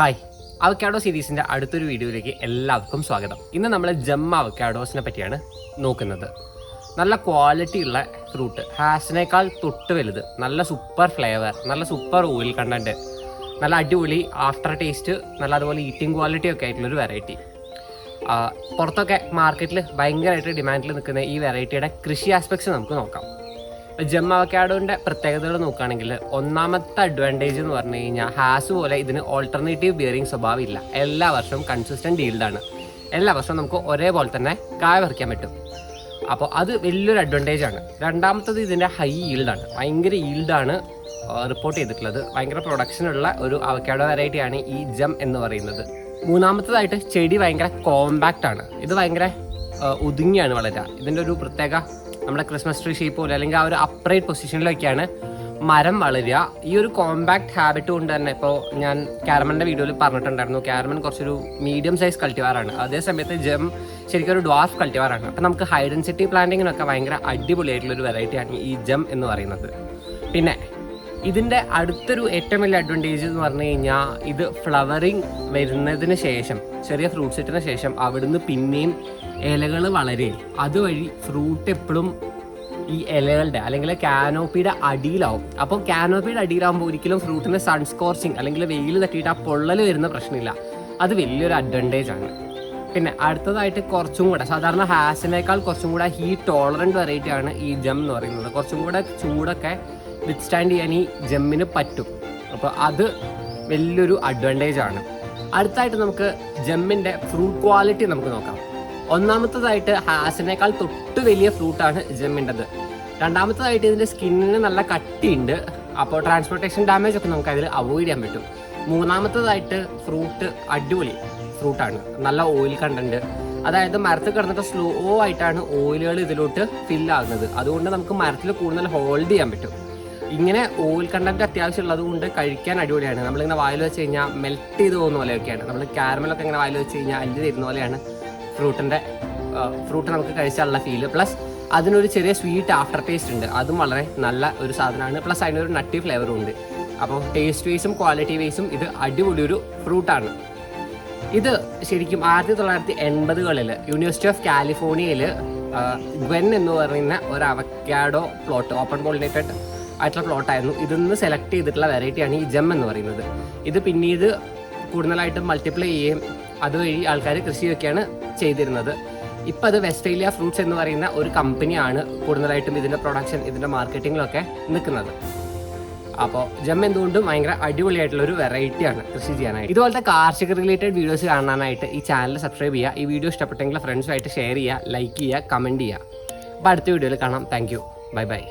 Hi. Avocado സീരീസിന്റെ അടുത്തൊരു വീഡിയോയിലേക്ക് എല്ലാവർക്കും സ്വാഗതം. ഇന്ന് നമ്മൾ ജമ്മ അവക്കാഡോസിനെ പറ്റിയാണ് നോക്കുന്നത്. നല്ല ക്വാളിറ്റി ഉള്ള ഫ്രൂട്ട് ഹാസിനേക്കാൾ തൊട്ട് വലുത് നല്ല സൂപ്പർ ഫ്ലേവർ നല്ല സൂപ്പർ ഓയിൽ കണ്ടന്റ് നല്ല അടിപൊളി ആഫ്റ്റർ ടേസ്റ്റ് നല്ല അതുപോലെ ഈറ്റിംഗ് ക്വാളിറ്റി ഒക്കെ ആയിട്ടുള്ളൊരു വെറൈറ്റി പുറത്തൊക്കെ മാർക്കറ്റിൽ ഭയങ്കരമായിട്ട് ഡിമാൻഡിൽ നിൽക്കുന്ന ഈ വെറൈറ്റിയുടെ കൃഷി ആസ്പെക്ട്സ് നമുക്ക് നോക്കാം. ജം അവക്കാഡോന്റെ പ്രത്യേകതകൾ നോക്കുകയാണെങ്കിൽ ഒന്നാമത്തെ അഡ്വാന്റേജ് എന്ന് പറഞ്ഞു കഴിഞ്ഞാൽ ഹാസ് പോലെ ഇതിന് ഓൾട്ടർനേറ്റീവ് ബിയറിംഗ് സ്വഭാവം ഇല്ല. എല്ലാ വർഷവും കൺസിസ്റ്റന്റ് ഈൽഡാണ് എല്ലാ വർഷവും നമുക്ക് ഒരേപോലെ തന്നെ കായ പറിക്കാൻ പറ്റും. അപ്പോൾ അത് വലിയൊരു അഡ്വാന്റേജ് ആണ്. രണ്ടാമത്തത് ഇതിന്റെ ഹൈ ഈൽഡാണ് ഭയങ്കര ഈൽഡാണ് റിപ്പോർട്ട് ചെയ്തിട്ടുള്ളത്. ഭയങ്കര പ്രൊഡക്ഷനുള്ള ഒരു അവക്കാഡോ വെറൈറ്റിയാണ് ഈ ജം എന്ന് പറയുന്നത്. മൂന്നാമത്തതായിട്ട് ചെടി ഭയങ്കര കോമ്പാക്റ്റ് ആണ്. ഇത് ഭയങ്കര ഒതുങ്ങിയാണ് വളരുക ഇതിന്റെ ഒരു പ്രത്യേക നമ്മുടെ ക്രിസ്മസ് ട്രീ ഷേപ്പ് പോലെ അല്ലെങ്കിൽ ആ ഒരു അപ്രൈറ്റ് പൊസിഷനിലൊക്കെയാണ് മരം വളരുക. ഈ ഒരു കോമ്പാക്ട് ഹാബിറ്റ് കൊണ്ട് തന്നെ ഇപ്പോൾ ഞാൻ കാരമന്റെ വീഡിയോയിൽ പറഞ്ഞിട്ടുണ്ടായിരുന്നു. കാരമൻ കുറച്ചൊരു മീഡിയം സൈസ് കൾട്ടിവാറാണ് അതേ സമയത്ത് ജെം ശരിക്കും ഒരു ഡ്വാർഫ് കൾട്ടിവാറാണ് അപ്പം നമുക്ക് ഹൈഡൻസിറ്റി പ്ലാന്റിങ്ങിനൊക്കെ ഭയങ്കര അടിപൊളിയായിട്ടുള്ളൊരു വെറൈറ്റിയാണ് ഈ ജം എന്ന് പറയുന്നത്. പിന്നെ ഇതിന്റെ അടുത്തൊരു ഏറ്റവും വലിയ അഡ്വാന്റേജ് എന്ന് പറഞ്ഞു കഴിഞ്ഞാൽ ഇത് ഫ്ലവറിങ് വരുന്നതിന് ശേഷം ചെറിയ ഫ്രൂട്ട്സ് ഇട്ടതിന് ശേഷം അവിടുന്ന് പിന്നെയും ഇലകൾ വളരെ. അതുവഴി ഫ്രൂട്ട് എപ്പോഴും ഈ ഇലകളുടെ അല്ലെങ്കിൽ കാനോപ്പിയുടെ അടിയിലാവും. അപ്പോൾ കാനോപ്പിയുടെ അടിയിലാവുമ്പോൾ ഒരിക്കലും ഫ്രൂട്ടിന് സൺസ്കോർച്ചിങ് അല്ലെങ്കിൽ വെയിൽ തട്ടിയിട്ട് ആ പൊള്ളൽ വരുന്ന പ്രശ്നമില്ല. അത് വലിയൊരു അഡ്വാന്റേജ് ആണ്. പിന്നെ അടുത്തതായിട്ട് കുറച്ചും കൂടെ സാധാരണ ഹാസിനേക്കാൾ കുറച്ചും കൂടെ ഹീറ്റ് ടോളറന്റ് വെറൈറ്റി ആണ് ഈ ജം എന്ന് പറയുന്നത്. കുറച്ചും കൂടെ ചൂടൊക്കെ വിത്ത്സ്റ്റാൻഡ് ചെയ്യാൻ ഈ ജമ്മിന് പറ്റും. അപ്പോൾ അത് വലിയൊരു അഡ്വാന്റേജ് ആണ്. അടുത്തായിട്ട് നമുക്ക് ജമ്മിന്റെ ഫ്രൂട്ട് ക്വാളിറ്റി നമുക്ക് നോക്കാം. ഒന്നാമത്തതായിട്ട് ഹാസിനേക്കാൾ തൊട്ട് വലിയ ഫ്രൂട്ടാണ് ജമ്മിന്റെത് രണ്ടാമത്തതായിട്ട് ഇതിന്റെ സ്കിന്നിന് നല്ല കട്ടിയുണ്ട്. അപ്പോൾ ട്രാൻസ്പോർട്ടേഷൻ ഡാമേജ് ഒക്കെ നമുക്ക് അതിൽ അവോയ്ഡ് ചെയ്യാൻ പറ്റും. മൂന്നാമത്തതായിട്ട് ഫ്രൂട്ട് അടിപൊളി ഫ്രൂട്ടാണ് നല്ല ഓയിൽ കണ്ടന്റ്. അതായത് മരത്തിൽ കിടന്നിട്ട് സ്ലോ ആയിട്ടാണ് ഓയിലുകൾ ഇതിലോട്ട് ഫില്ലാകുന്നത് അതുകൊണ്ട് നമുക്ക് മരത്തിൽ കൂടുതൽ ഹോൾഡ് ചെയ്യാൻ പറ്റും. ഇങ്ങനെ ഓയിൽ കണ്ടന്റ് അത്യാവശ്യം കൊണ്ട് കഴിക്കാൻ അടിപൊളിയാണ്. നമ്മളിങ്ങനെ വായിൽ വെച്ച് കഴിഞ്ഞാൽ മെൽറ്റ് ചെയ്ത് പോകുന്ന പോലെയൊക്കെയാണ്. നമ്മൾ കാരമലൊക്കെ ഇങ്ങനെ വായിൽ വെച്ച് കഴിഞ്ഞാൽ അല്ലി തരുന്ന പോലെയാണ് ഫ്രൂട്ടിന്റെ ഫ്രൂട്ട് നമുക്ക് കഴിച്ചാലുള്ള ഫീൽ പ്ലസ് അതിനൊരു ചെറിയ സ്വീറ്റ് ആഫ്റ്റർ ടേസ്റ്റ് ഉണ്ട്. അതും വളരെ നല്ല ഒരു സാധനമാണ്. പ്ലസ് അതിനൊരു നട്ടി ഫ്ലേവറും ഉണ്ട്. അപ്പോൾ ടേസ്റ്റ് വൈസും ക്വാളിറ്റി വൈസും ഇത് അടിപൊളി ഒരു ഫ്രൂട്ടാണ് ഇത് ശരിക്കും ആയിരത്തി തൊള്ളായിരത്തി എൺപതുകളിൽ യൂണിവേഴ്സിറ്റി ഓഫ് കാലിഫോർണിയയിൽ ഗ്വെൻ എന്ന് പറയുന്ന ഒരു അവക്കാഡോ പ്ലോട്ട് ഓപ്പൺ പോളിനേറ്റഡ് ആയിട്ടുള്ള പ്ലോട്ടായിരുന്നു. ഇതിൽ നിന്ന് സെലക്ട് ചെയ്തിട്ടുള്ള വെറൈറ്റിയാണ് ഈ ജം എന്ന് പറയുന്നത്. ഇത് പിന്നീട് കൂടുതലായിട്ട് മൾട്ടിപ്ലൈ ചെയ്യുകയും അതുവഴി ആൾക്കാർ കൃഷിയൊക്കെയാണ് ചെയ്തിരുന്നത്. ഇപ്പോൾ അത് വെസ്റ്റേലിയ ഫ്രൂട്ട്സ് എന്ന് പറയുന്ന ഒരു കമ്പനിയാണ് കൂടുതലായിട്ടും ഇതിന്റെ പ്രൊഡക്ഷൻ ഇതിന്റെ മാർക്കറ്റിങ്ങിലൊക്കെ നിൽക്കുന്നത്. അപ്പോൾ ജം എന്തുകൊണ്ടും ഭയങ്കര അടിപൊളിയായിട്ടുള്ള ഒരു വെറൈറ്റിയാണ് കൃഷി ചെയ്യാനായിട്ട്. ഇതുപോലത്തെ കാർഷിക റിലേറ്റഡ് വീഡിയോസ് കാണാനായിട്ട് ഈ ചാനൽ സബ്സ്ക്രൈബ് ചെയ്യുക. ഈ വീഡിയോ ഇഷ്ടപ്പെട്ടെങ്കിൽ ഫ്രണ്ട്സുമായിട്ട് ഷെയർ ചെയ്യുക ലൈക്ക് ചെയ്യുക കമന്റ് ചെയ്യുക. അപ്പോൾ അടുത്ത വീഡിയോയിൽ കാണാം. Thank bye bye